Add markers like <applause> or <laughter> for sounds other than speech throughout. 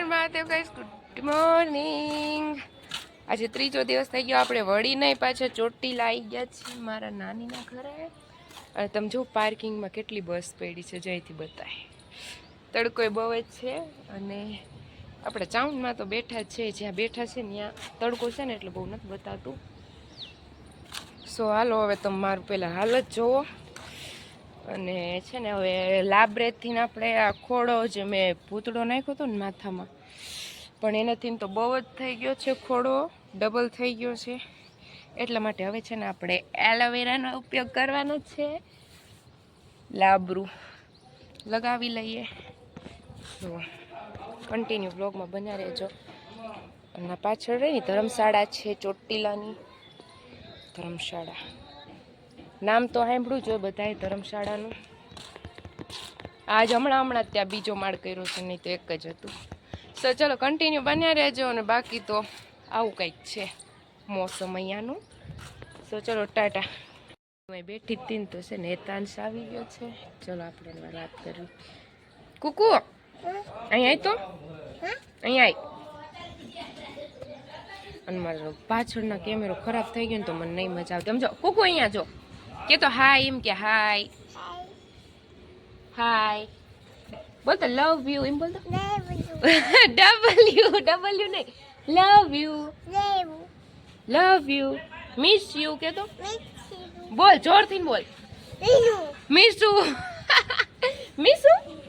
હર Mahadev guys good morning આજે ત્રીજો દિવસ થઈ ગયો. આપણે વળી નહીં પાછા ચોટીલા આવી ગયા છીએ મારા નાનીના ઘરે. અને તમે જો પાર્કિંગમાં કેટલી બસ પડી છે, જયથી બતાય. તડકો બહુ જ છે અને આપણે ચાઉન્ડમાં તો બેઠા જ છે, જ્યાં બેઠા છે ત્યાં તડકો છે ને એટલે બહુ નથી બતાવતું સો હાલો, હવે તમે મારું પહેલાં હાલત જોવો. અને છે ને હવે લાબરેથી આપણે આ ખોડો જે મેં પૂતળો નાખ્યો હતો ને માથામાં, પણ એનાથી તો બહુ જ થઈ ગયો છે ખોડો ડબલ થઈ ગયો છે. એટલા માટે હવે છે ને આપણે એલોવેરાનો ઉપયોગ કરવાનો છે. લાબરું લગાવી લઈએ. જુઓ કન્ટિન્યુ બ્લોગમાં બન્યા રહેજો. અને પાછળ રહી ધર્મશાળા છે ચોટીલાની. ધર્મશાળા. નામ તો સાંભળ્યું જ હોય બધાએ ધર્મશાળાનું. આજ હમણાં હમણાં ત્યાં બીજો માળ કર્યો છે, નહીં તો એક જ હતું. સો ચલો કન્ટિન્યુ બન્યા રહેજો અને બાકી તો આવું કંઈક છે મોસમ અહીંયાનું. સો ચલો ટાટા. હું બેઠી હતી તો છે ને હેતાંશ આવી ગયો છે. ચલો આપણે વાત કરવી કુકુ, અહીં આય તો. અહીંયા અને મારો પાછળનો કેમેરો ખરાબ થઈ ગયો ને તો મને નહીં મજા આવતી. સમજો, કુકુ અહીંયા જો. Get to hi, Imke. Hi. Hi. What the love you? Love you. <laughs> W. W. Ne. Love you. Love you. Miss you. Get to. Miss you. Ball. Jor thin ball. Miss you. Miss you. <laughs> Miss you.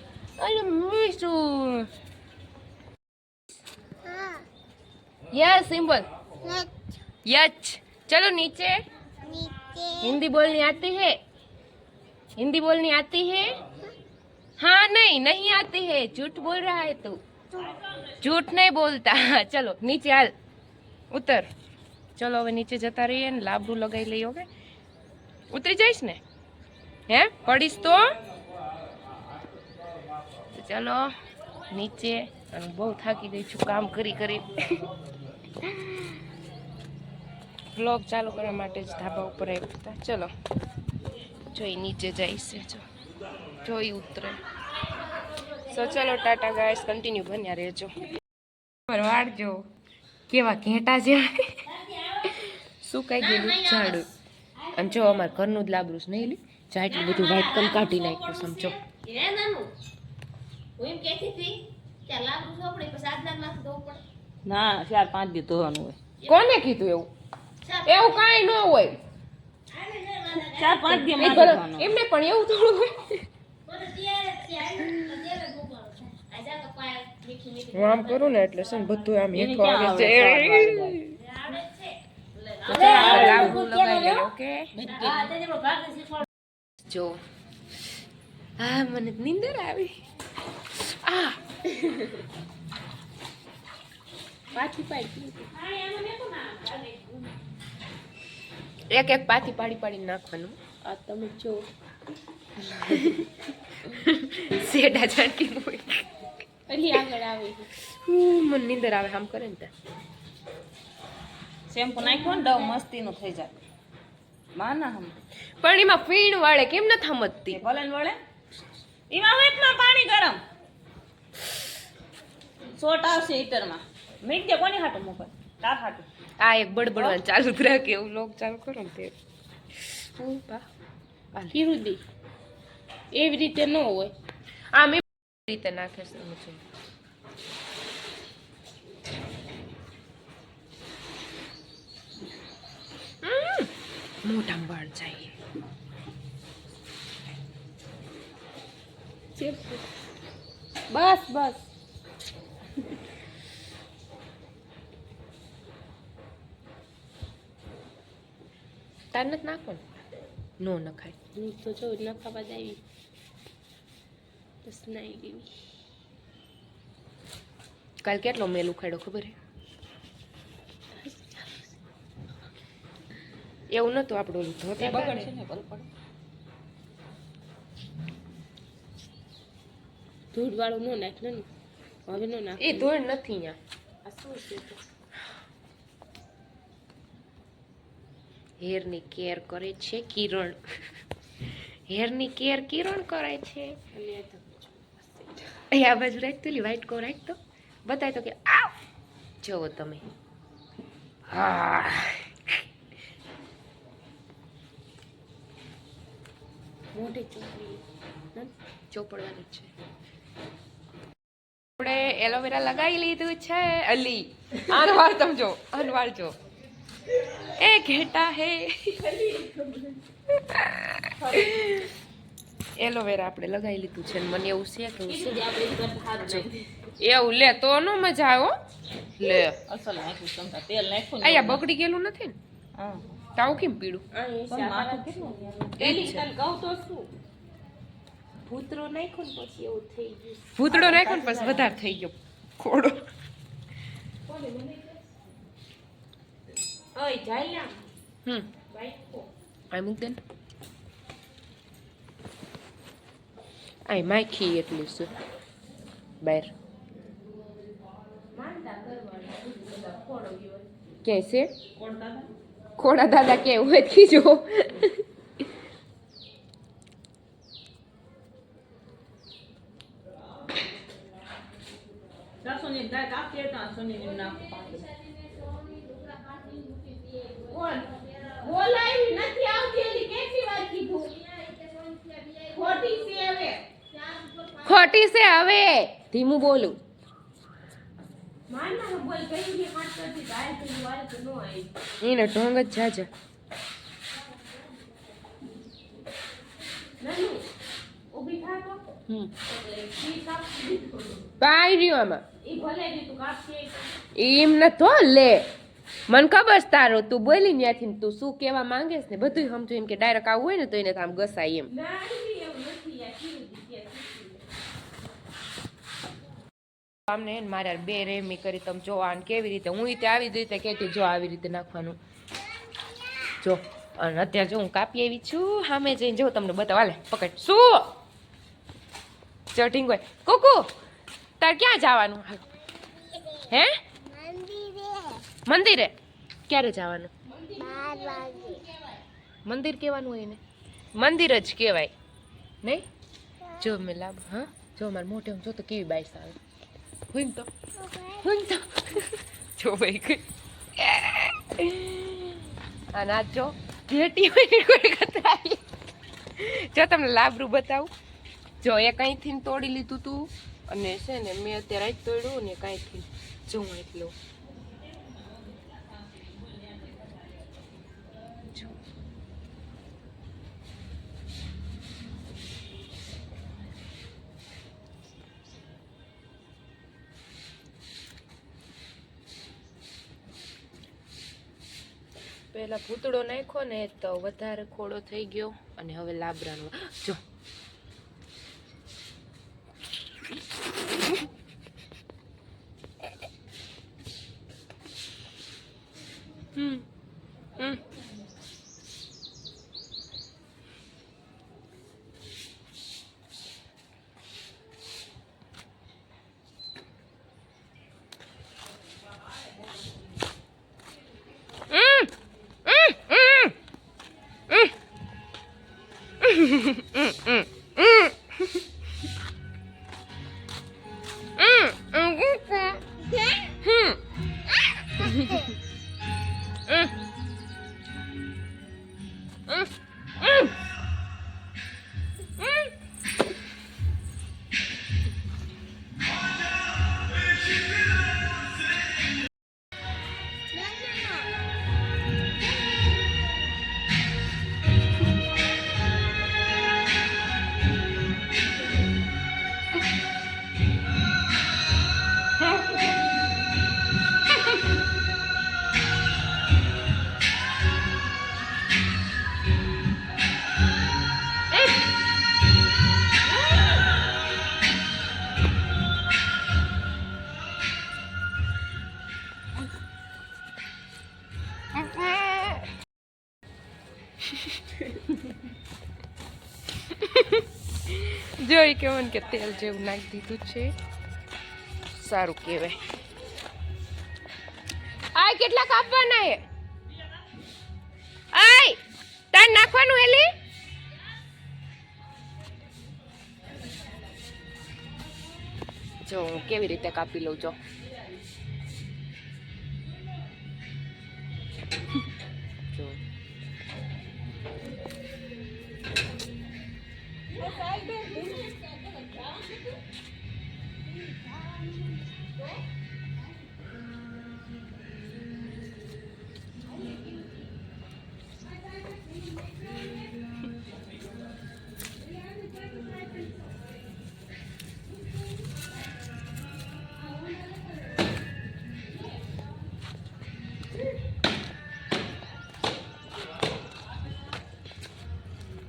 Miss you. Yes, symbol. Yach. Yach. Chalo, niche. Hindi बोलनी आती है हिंदी बोलनी आती है हाँ नहीं नहीं आती है झूठ बोल रहा है तू झूठ नहीं बोलता चलो नीचे हाल ઉતર ચલો હવે નીચે જતા રહીએ ને લાબડું લગાવી લઈએ ઓકે ઉતરી જઈશ ને હે પડીશ તો તો ચલો નીચે અને બહુ થાકી ગઈ છું કામ કરી કરી બ્લોગ ચાલુ કરવા માટે જ ધાબા ઉપર આવ્યા હતા. ચલો. જોઈ નીચે જઈશે જો. જોઈ ઉતરે. સો ચલો ટાટા ગાઈસ કન્ટિન્યુ બન્યા રહેજો. વાળજો. કેવા ઘેટા જેવા સુકાઈ ગયેલું? ઝાડું. આમ જો અમારે ઘરનું જ લાબરું નહીં લી? જા એટલું બધું વાઇટ કમ કાઢી નાખ્યું સમજો ના ચાર પાંચ દી ધોવાનું હોય. કોને કીધું એવું? એવું કાંઈ ન હોય. ચાર પાંચ દી એમને પણ એવું થોડું હોય. હું આમ કરું ને એટલે છે ને બધું આમ એક આવે? છે? જો હા મને નીંદર આવી. આ. પાછી પાડી એક એક પાછી પાડી પાડી નાખવાનું. આ તમે જો. સેડા ઝાટકી હોય. અલી આગળ આવે હું મને નીંદર આવે આમ કરે ને ત્યાં શેમ્પુ નાખ્યો ને ડવ મસ્તીનું થઈ જાય. માના હમ. પણ એમાં ફીણ વાળે કેમ ન થમતી ભલે વળે. એમાં એટલા પાણી ગરમ. સોટ આવશે હીટરમાં. મીઠ કોની હાટું મોકલ તાર હાટું. આ એક બડબડવાનું ચાલુ જ રાખે એવું લોક ચાલુ કરો ને તે. હું બા? હાલ. કિરુદી એવી રીતે ન હોય. આમ મેં રીતે નાખે છે મોટા બળ જાય. બસ બસ. તાર નથી નાખો ને નખાય. હું તો જો નખાવા જ આવી. બસ નાઈ ગઈ. કાલ કેટલો મેલ ઉખાડ્યો ખબર હે? એવું નતું આપણું ઓલું ધોતા બગડે છે ને પડે. ધૂળ વાળું ન નાખ ને હવે ન નાખ એ ધૂળ નથી અહીંયા આ શું છે? હેરની કેર કરે છે કિરણ. હેરની કેર કિરણ કરે છે. અને આ આ બાજુ રાખતો લી વ્હાઈટ કો રાખતો બતાય તો કે આ જુઓ તમે. હા. મોઢે ચોપડી. ચોપડવાની છે. આપણે એલોવેરા લગાવી લીધું છે અલી. આનવાર સમજો આનવાર જો. એ ઘેટા હે. એલોવેરા આપણે લગાવી લીધું છે મને એવું છે કે. એવું લે તો નો મજા આવ્યો. લે. અસલ નાખ્યું તેલ નાખ્યું અહીંયા બગડી ગયેલું નથી ને? હા. તાવ કેમ પીડું? ભૂતરો નાખ્યો ને પછી એવું થઈ ગયું. ભૂતડો નાખ્યો ને પછી વધારે થઈ ગયો. ખોડો. ઓય જાય હમ. બાઈકો આય મૂક દે આય માખી એટલી છે. બહાર કેસે ખોડા દાદા કે હોય કીજો સોની દાદા કે તા સોની નામ કોણ બોલાવી નથી આવતી એની કેટલી વાર કીધું? ખોટી છે હવે. ખોટી છે હવે. ધીમું બોલું. એનો ઢોંગ જ જાજા. પાઈ આમાં. એમ નતો લે. મને ખબર છે તારો તું બોલી ત્યાંથી તું શું કહેવા માંગે ને બધું સમજુ એમ કે ડાયરેક્ટ આવું હોય ને તો એને આમ ગસાય એમ. આમને મારે બે રેમી કરી તમે જો આને કેવી રીતે. હું ત્યાં આવી જ રીતે કહેતી જો આવી રીતે નાખવાનું. જો અને અત્યારે જો હું કાપી આવી છું સામે જઈને જો તમને બતાવ. હાલે પકડ. શું? ચટિંગ હોય કુકુ તાર ક્યાં જવાનું? હે? મંદિરે? ક્યારે જવાનું? મંદિર કહેવાનું હોય ને મંદિર જ કહેવાય. નહીં? જો મેં લાભ હા? જો મારે મોટે જો તો કેવી બાઈસ આવે. હું તો. હું તો. જો ભાઈ અને આ જો. ઘેટી હોય કોઈ કતરાઈ જો તમને લાબરું બતાવું. જો એ કંઈથી તોડી લીધું તું. અને છે ને મેં અત્યારે જ તોડ્યું ને કાંઈથી જો એટલું પેલા ભૂતળો નાખ્યો ને તો વધારે ખોડો થઈ ગયો અને હવે લાબરાનો જો. હમ. જોઈ કે મને કે તેલ જેવું નાખી દીધું છે. સારું કહેવાય. આય, કેટલા કાપવાના હે? આય, તાર નાખવાનું હેલી? જો, હું કેવી રીતે કાપી લઉં, જો.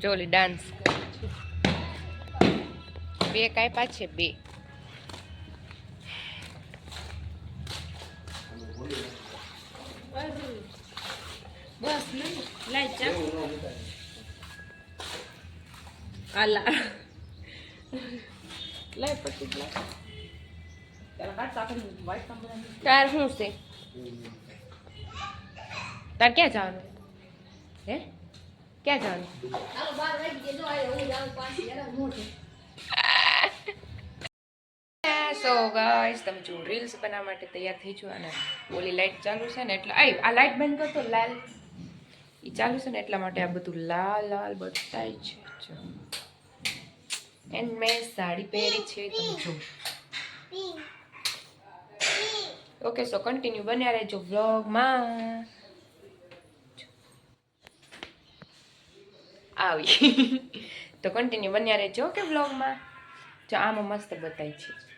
ચોલી ડાન્સ બે કાંઈ છે બે. બસ લાઈ ચા. આલા લાઈ પછી તાર શું છે? તાર ક્યાં જવાનું? હે? ક્યાં જવાનું? સો ગાઈસ તમે જો રીલ્સ બનાવવા માટે તૈયાર થઈ છો અને ઓલી લાઇટ ચાલુ છે ને એટલે આ લાઇટ બંધ કરતો લાલ. એ ચાલુ છે ને એટલા માટે આ બધું લાલ લાલ બતાય છે. જો. એન્ડ મેં સાડી પહેરી છે તમે જો. ઓકે સો કન્ટિન્યુ બન્યા રહેજો વ્લોગમાં આવી. <laughs> તો કન્ટિન્યુ બન્યા રહેજો કે બ્લોગમાં જો આમાં મસ્ત બતાય છે.